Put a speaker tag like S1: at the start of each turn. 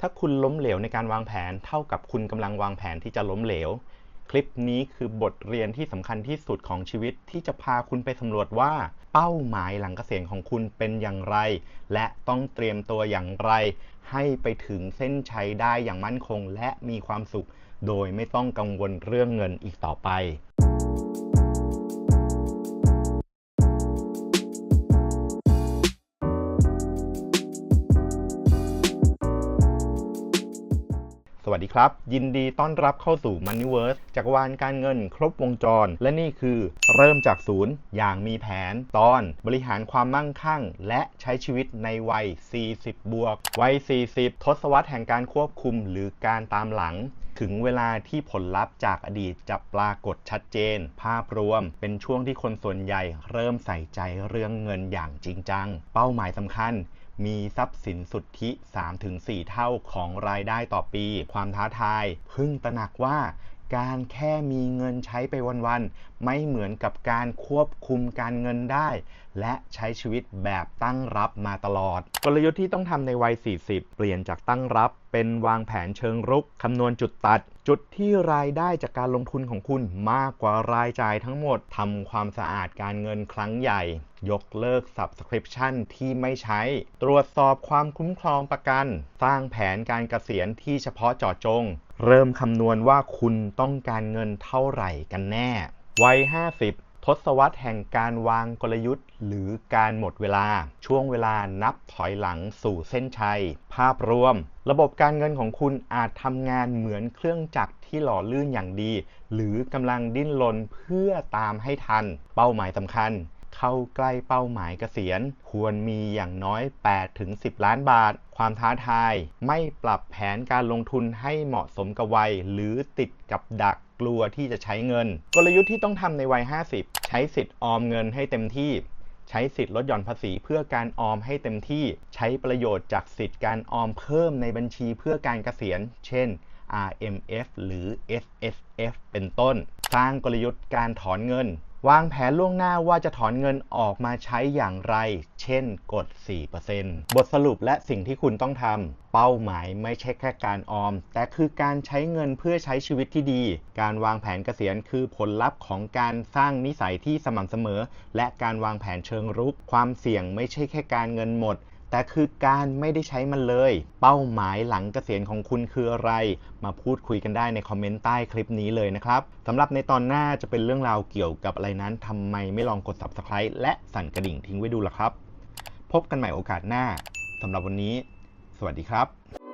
S1: ถ้าคุณล้มเหลวในการวางแผน เท่ากับคุณกำลังวางแผนที่จะล้มเหลว คลิปนี้คือบทเรียนที่สำคัญที่สุดของชีวิตที่จะพาคุณไปสำรวจว่า เป้าหมายหลังเกษียณของคุณเป็นอย่างไร และต้องเตรียมตัวอย่างไร ให้ไปถึงเส้นชัยได้อย่างมั่นคง และมีความสุข โดยไม่ต้องกังวลเรื่องเงินอีกต่อไป วัสดีครับ ยินดีต้อนรับเข้าสู่ Moneyverse จักรวาลการเงินครบวงจร และนี่คือเริ่มจากศูนย์อย่างมีแผนตอนบริหารความมั่งคั่ง และใช้ชีวิตในวัย 40 บวก วัย 40 ทศวรรษแห่งการควบคุมหรือการตามหลังถึงเวลาที่ผลลัพธ์จากอดีตจะปรากฏชัดเจน ภาพรวมเป็นช่วงที่คนส่วนใหญ่ เริ่มใส่ใจเรื่องเงินอย่างจริงจัง เป้าหมายสำคัญ มีทรัพย์สินสุทธิ 3-4 เท่าของรายได้ต่อปี ความท้าทายเพิ่งตระหนักว่าการแค่มีเงินใช้ไปวันๆ ไม่เหมือนกับการควบคุมการเงินได้ และใช้ชีวิตแบบตั้งรับมาตลอด กลยุทธ์ที่ต้องทำในวัย 40 เปลี่ยนจากตั้งรับ เป็นวางแผนเชิงรุกคำนวณจุดตัด จุดที่รายได้จากการลงทุนของคุณมากกว่ารายจ่ายทั้งหมดทำความสะอาดการเงินครั้งใหญ่ ยกเลิก Subscription ที่ไม่ใช้ ตรวจสอบความคุ้มครองประกัน สร้างแผนการเกษียณที่เฉพาะเจาะจง เริ่มคำนวณว่าคุณต้องการเงินเท่าไหร่กันแน่วัย 50 ทศวรรษแห่งการวางกลยุทธ์ หรือการหมดเวลา ช่วงเวลานับถอยหลังสู่เส้นชัย ภาพรวม ระบบการเงินของคุณอาจทำงานเหมือนเครื่องจักรที่หล่อลื่นอย่างดี หรือกำลังดิ้นรนเพื่อตามให้ทัน เป้าหมายสำคัญ เข้าใกล้เป้าหมายเกษียณ ควรมีอย่างน้อย 8-10 ล้านบาท ความท้าทาย ไม่ปรับแผนการลงทุนให้เหมาะสมกับวัย หรือติดกับดักกลัวที่จะใช้เงิน กลยุทธ์ที่ต้องทำในวัย 50 ใช้สิทธิ์ออมเงินให้เต็มที่ใช้สิทธิ์ลดหย่อนภาษีเพื่อการออมให้เต็มที่ ใช้ประโยชน์จากสิทธิ์การออมเพิ่มในบัญชีเพื่อการเกษียณ เช่น RMF หรือ S S F เป็นต้น สร้างกลยุทธ์การถอนเงิน วางแผนล่วงหน้าว่าจะถอนเงินออกมาใช้อย่างไร เช่นกด 4%บทสรุปและสิ่งที่คุณต้องทำ เป้าหมายไม่ใช่แค่การออม แต่คือการใช้เงินเพื่อใช้ชีวิตที่ดี การวางแผนเกษียณคือผลลัพธ์ของการสร้างนิสัยที่สม่ำเสมอ และการวางแผนเชิงรุก ความเสี่ยงไม่ใช่แค่การเงินหมด แต่คือการไม่ได้ใช้มันเลย เป้าหมายหลังเกษียณของคุณคืออะไร มาพูดคุยกันได้ในคอมเมนต์ใต้คลิปนี้เลยนะครับสำหรับในตอนหน้าจะเป็นเรื่องราวเกี่ยวกับอะไรนั้นทำไมไม่ลองกด subscribe และสั่นกระดิ่งทิ้งไว้ดูล่ะครับ พบกันใหม่โอกาสหน้าสำหรับวันนี้ สวัสดีครับ